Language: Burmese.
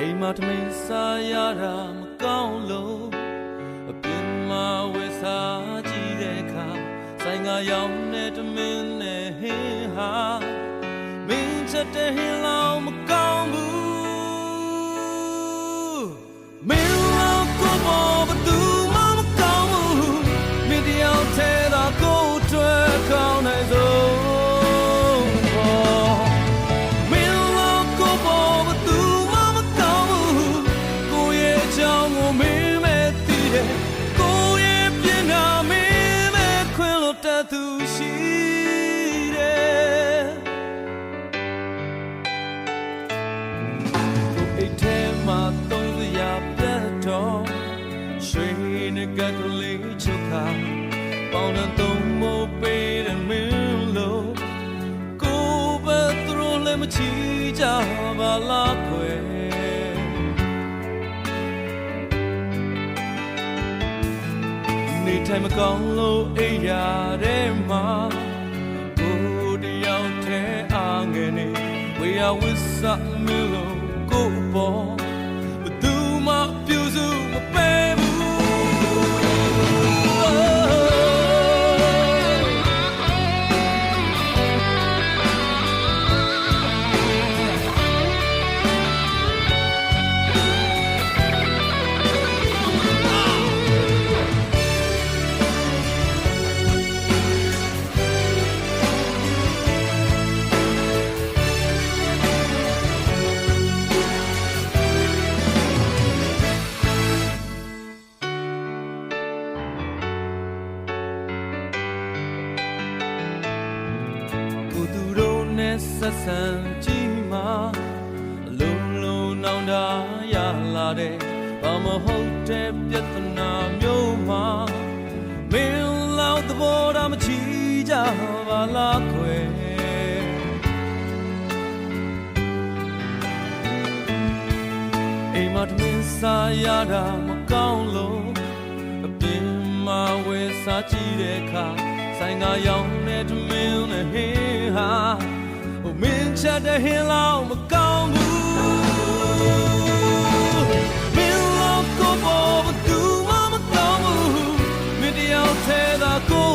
အိမ်မှာတမင်စားရတာမကောင်းလို့အပြင်မှာဝယ်စားကြည့်တဲ့အခါဆိုင်ကရောင်းတဲ့တမင်နဲ့ဟင်းဟာမင်းချက်တဲ့ဟင်းလောင်မ တ်တော့ရွှေနဲ့ကကလေးချုပ်ခါပေါင်းတဲ့သုံးမိုးပေးတဲ့မင်းလို့ကိုယ်ပဲသူတို့လည်းမချီကြပါလားခွေနေထိုင်မကောင်းလို့အိပ်ရာထဲမှာကိုယ်တယောက်တည်းအားငယ်နေဝေယဝစ်စမလို့ကိုယ်ပေါ် ကိုသူတို့နဲ့ဆက်ဆံကြည့်မှာအလုံးလုံးနောင်တရလာတဲ့ဘာမဟုတ်တဲ့ပြဿနာမျိုးမှာမင်းလောက်သဘောထားမချီကြပါလားခွေအိမ်မှာတမင်စားရတာမကောင်းလို့အပြင်မှာဝယ်စားကြည့်တဲ့အခါ ဆိုင်ကရောင်းတဲ့တမင်းနဲ့ဟင်းဟာဟိုမင်းချက်တဲ့ဟင်းလောက်မကောင်းဘူးမင်းလောက်ကိုပေါ်ဘူးမမကောင်းဘူးမင်းတယောက်ထဲသာကို